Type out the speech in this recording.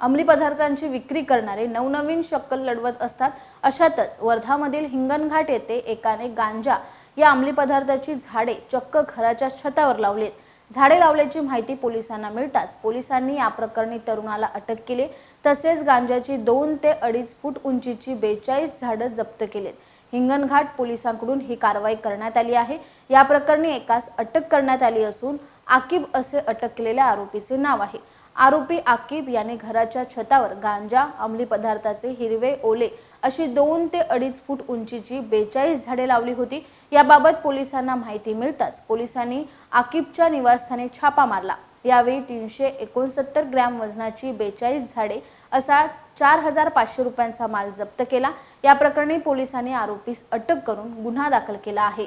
अंमली पदार्थांची विक्री करणारे नवनवीन शक्कल लढवत असतात. अशातच वर्धामधील हिंगणघाट येथे एकाने गांजा या अंमली पदार्थाची झाडे चक्क घराच्या छतावर लावलीत. झाडे लावल्याची माहिती पोलिसांना मिळताच पोलिसांनी या प्रकरणी तरुणाला अटक केली. तसेच गांजाची दोन ते अडीच फूट उंचीची बेचाळीस झाडं जप्त केलीत. हिंगणघाट पोलिसांकडून ही कारवाई करण्यात आली आहे. या प्रकरणी एकास अटक करण्यात आली असून आकिब असे अटक केलेल्या आरोपीचे नाव आहे. आरोपी आकिब याने घराच्या छतावर गांजा अंमली पदार्थाचे हिरवे ओले अशी दोन ते अडीच फूट उंचीची बेचाळीस झाडे लावली होती. याबाबत पोलिसांना माहिती मिळताच पोलिसांनी आकिबच्या निवासस्थानी छापा मारला. यावेळी तीनशे एकोणसत्तर ग्रॅम वजनाची बेचाळीस झाडे असा चार हजार पाचशे रुपयांचा माल जप्त केला. या प्रकरणी पोलिसांनी आरोपीस अटक करून गुन्हा दाखल केला आहे.